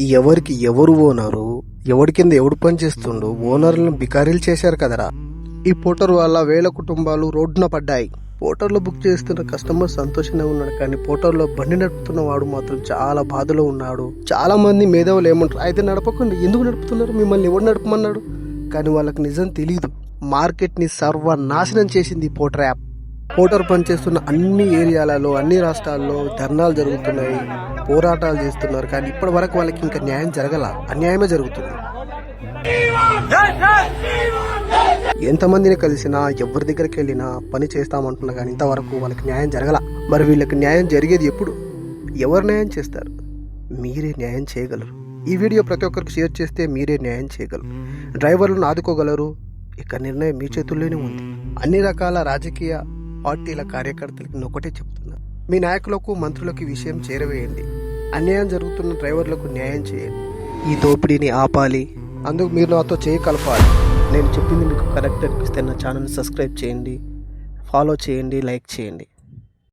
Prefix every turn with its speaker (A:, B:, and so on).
A: ఎవరికి ఎవరు ఓనరు ఎవరి కింద ఎవడు పనిచేస్తుండు ఓనర్లను బికారీలు చేశారు కదరా. ఈ పోటర్ వల్ల వేల కుటుంబాలు రోడ్డున పడ్డాయి. పోటర్లో బుక్ చేస్తున్న కస్టమర్ సంతోషంగా ఉన్నాడు కానీ పోటర్లో బండి నడుపుతున్న వాడు మాత్రం చాలా బాధలో ఉన్నాడు. చాలా మంది మేధావులు ఏమంటారు అయితే నడపకుండా ఎందుకు నడుపుతున్నారు? మిమ్మల్ని ఎవడు నడపమన్నాడు? కానీ వాళ్ళకి నిజం తెలియదు మార్కెట్ని సర్వనాశనం చేసింది ఈ పోటర్ యాప్. ఓటర్ పనిచేస్తున్న అన్ని ఏరియాలలో అన్ని రాష్ట్రాల్లో ధర్నాలు జరుగుతున్నాయి పోరాటాలు చేస్తున్నారు. కానీ ఇప్పటి వరకు వాళ్ళకి ఇంకా న్యాయం జరగల అన్యాయమే జరుగుతుంది. ఎంతమందిని కలిసినా ఎవరి దగ్గరికి వెళ్ళినా పని చేస్తామంటున్నా కానీ ఇంతవరకు వాళ్ళకి న్యాయం జరగల. మరి వీళ్ళకి న్యాయం జరిగేది ఎప్పుడు? ఎవరు న్యాయం చేస్తారు? మీరే న్యాయం చేయగలరు. ఈ వీడియో ప్రతి ఒక్కరికి షేర్ చేస్తే మీరే న్యాయం చేయగలరు. డ్రైవర్లను ఆదుకోగలరు. ఇక నిర్ణయం మీ చేతుల్లోనే ఉంది. అన్ని రకాల రాజకీయ పార్టీల కార్యకర్తలకు నేను ఒకటే చెప్తున్నా. మీ నాయకులకు మంత్రులకు విషయం చేరవేయండి. అన్యాయం జరుగుతున్న డ్రైవర్లకు న్యాయం చేయండి. ఈ దోపిడీని ఆపాలి. అందుకు మీరు నాతో చేయి కలపాలి. నేను చెప్పింది మీకు కరెక్ట్ అనిపిస్తే నా ఛానల్ని సబ్స్క్రైబ్ చేయండి. ఫాలో చేయండి లైక్ చేయండి.